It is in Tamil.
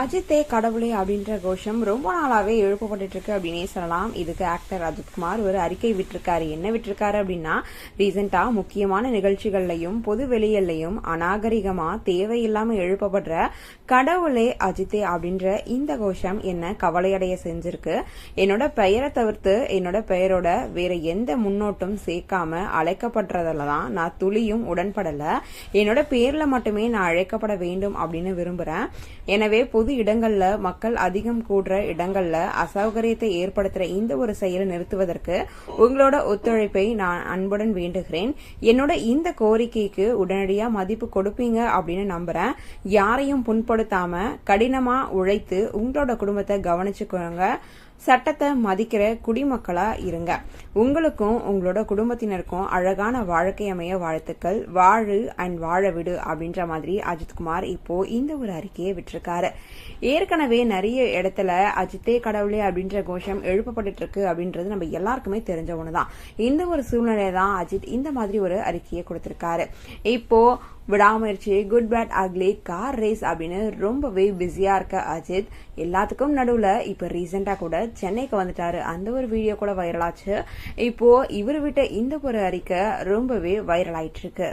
அஜித்தே கடவுளே அப்படின்ற கோஷம் ரொம்ப நாளாவே எழுப்பப்பட்டு இருக்கு அப்படின்னே சொல்லலாம். இதுக்கு ஆக்டர் அஜித்குமார் ஒரு அறிக்கை விட்டிருக்காரு. என்ன விட்டிருக்காரு அப்படின்னா ரீசெண்டா முக்கியமான நிகழ்ச்சிகள்லையும் பொது வெளியல்லையும் அநாகரிகமா தேவையில்லாம எழுப்பப்படுற கடவுளே அஜித்தே அப்படின்ற இந்த கோஷம் என்ன கவலையடைய செஞ்சிருக்கு. என்னோட பெயரை தவிர்த்து என்னோட பெயரோட வேற எந்த முன்னோட்டும் சேர்க்காம அழைக்கப்படுறதுல தான் நான் துளியும் உடன்படல. என்னோட பேர்ல மட்டுமே நான் அழைக்கப்பட வேண்டும் அப்படின்னு விரும்புறேன். எனவே பொது இடங்கள்ல மக்கள் அதிகம் கூடுற இடங்கள்ல அசௌகரியத்தை ஏற்படுத்துற இந்த ஒரு செயலை நிறுத்துவதற்கு உங்களோட ஒத்துழைப்பை நான் அன்புடன் வேண்டுகிறேன். என்னோட இந்த கோரிக்கைக்கு உடனடியா மதிப்பு கொடுப்பீங்க அப்படின்னு நம்புறேன். யாரையும் புண்படுத்தாம கடினமா உழைத்து உங்களோட குடும்பத்தை கவனிச்சுக்கோங்க. சட்டத்தை மதிக்கிற குடிமக்களா இருங்க. உங்களுக்கும் உங்களோட குடும்பத்தினருக்கும் அழகான வாழ்க்கை அமைய வாழ்த்துக்கள். வாழு அண்ட் வாழ விடு அப்படின்ற மாதிரி அஜித்குமார் இப்போ இந்த ஒரு அறிக்கையை விட்டுருக்காரு. ஏற்கனவே நிறைய இடத்துல அஜித்தே கடவுளே அப்படின்ற கோஷம் எழுப்பப்பட்டு இருக்கு அப்படின்றது நம்ம எல்லாருக்குமே தெரிஞ்ச ஒண்ணுதான். இந்த ஒரு சூழ்நிலை தான் அஜித் இந்த மாதிரி ஒரு அறிக்கையை கொடுத்திருக்காரு. இப்போ Vidaamuyarchi good bad ugly car race அப்படின்னு ரொம்பவே பிஸியா இருக்க அஜித் எல்லாத்துக்கும் நடுவுல இப்ப ரீசெண்டா கூட சென்னைக்கு வந்துட்டாரு. அந்த ஒரு வீடியோ கூட வைரல் ஆச்சு. இப்போ இவர் விட்ட இந்த ஒரு அறிக்கை ரொம்பவே வைரல் ஆயிட்டு இருக்கு.